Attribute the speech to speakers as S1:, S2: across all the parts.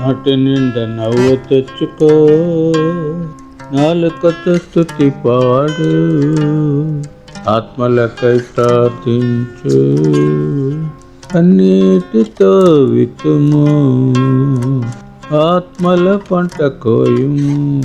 S1: నాటి నిండా నవ్వు తెచ్చుకో. నాలుకతో స్థుతి పాడు. ఆత్మలకై ప్రార్థించు. అన్నిటితో వితుము ఆత్మల పంట కోయుము.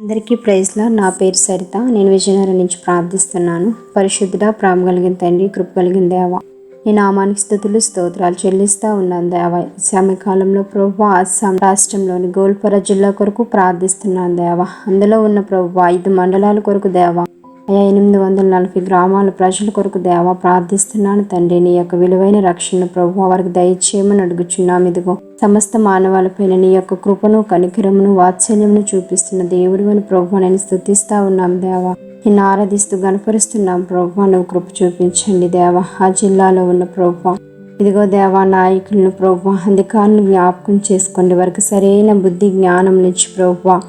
S2: అందరికీ ప్రైజ్లా నా పేరు సరిత. నేను విజయనగరం నుంచి ప్రార్థిస్తున్నాను. పరిశుద్ధుడ ప్రేమ కలిగిన తండ్రి కృప కలిగిన దేవా నీ నామానికి స్థుతులు స్తోత్రాలు చెల్లిస్తూ ఉన్నాను దేవ. ఈ సమయకాలంలో ప్రభు అస్సాం రాష్ట్రంలోని గోల్పర జిల్లా కొరకు ప్రార్థిస్తున్నాను దేవ. అందులో ఉన్న ప్రభు ఐదు మండలాల కొరకు దేవ. ఎనిమిది వందల నలభై గ్రామాల ప్రజల కొరకు దేవ ప్రార్థిస్తున్నాను తండ్రి. నీ యొక్క విలువైన రక్షణ ప్రభు వారికి దయచేయమని అడుగుచున్నాం. ఇదిగో సమస్త మానవాళిపైన నీ యొక్క కృపను కనికరమును వాత్సల్యమును చూపిస్తున్న దేవుడు అని ప్రభు నేను స్థుతిస్తా ఉన్నాం దేవా. నిన్ను ఆరాధిస్తూ గనపరుస్తున్నాం ప్రభు. నువ్వు కృప చూపించండి దేవ. ఆ జిల్లాలో ఉన్న ప్రభు. ఇదిగో దేవా నాయకులను ప్రభు. అధికారులను జ్ఞాపకం చేసుకోండి. వారికి సరైన బుద్ధి జ్ఞానం నుంచి ప్రభు.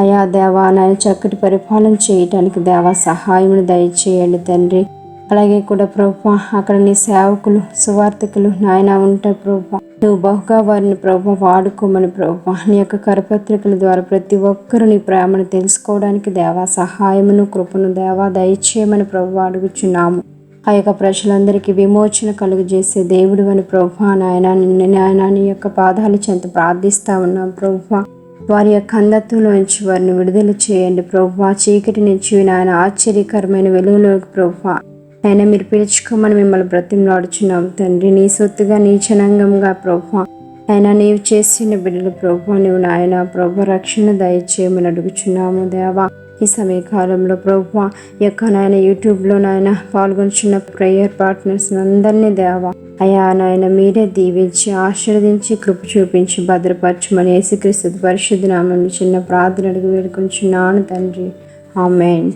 S2: అయా దేవా నాయ చక్కటి పరిపాలన చేయటానికి దేవా సహాయమును దయచేయండి తండ్రి. అలాగే కూడా ప్రభు అక్కడ నీ సేవకులు సువార్థకులు నాయన ఉంటాయి ప్రభు. నువ్వు బహుగా వారిని ప్రభు వాడుకోమని ప్రభు. నీ యొక్క కరపత్రికల ద్వారా ప్రతి ఒక్కరు నీ ప్రేమను తెలుసుకోవడానికి దేవా సహాయమును కృపను దేవా దయచేయమని ప్రభు అడుగుచున్నాము. ఆ యొక్క ప్రజలందరికీ విమోచన కలుగజేసే దేవుడు అని ప్రభు. నాయన నిన్ను నాయన నీ యొక్క పాదాలు చెంత ప్రార్థిస్తా ఉన్నాం ప్రభు. వారి యొక్క అంధత్వంలోంచి వారిని విడుదల చేయండి ప్రభు. చీకటి నుంచి నాయన ఆశ్చర్యకరమైన వెలుగులోకి ప్రభు. ఆయన మీరు పిలుచుకోమని మిమ్మల్ని బ్రతిమలాడుచున్నాం తండ్రి. నీ సొత్తుగా నీ జనాంగంగా ప్రభు ఆయన నీవు చేసిన బిడ్డలు ప్రభు నువ్వు నాయన ప్రభు రక్షణ దయచేయమని అడుగుచున్నాము దేవా. ఈ సమయకాలంలో ప్రభు యొక్క నాయన యూట్యూబ్లో నాయన పాల్గొంటున్న ప్రేయర్ పార్ట్నర్స్ అందరినీ దేవా అయా నాయన మీరే దీవించి ఆశీర్వదించి కృప చూపించి భద్రపరచమని యేసుక్రీస్తు పరిశుద్ధ నామం చిన్న ప్రార్థన అడుగు వేడుకొంచున్నాను తండ్రి. ఆమెన్.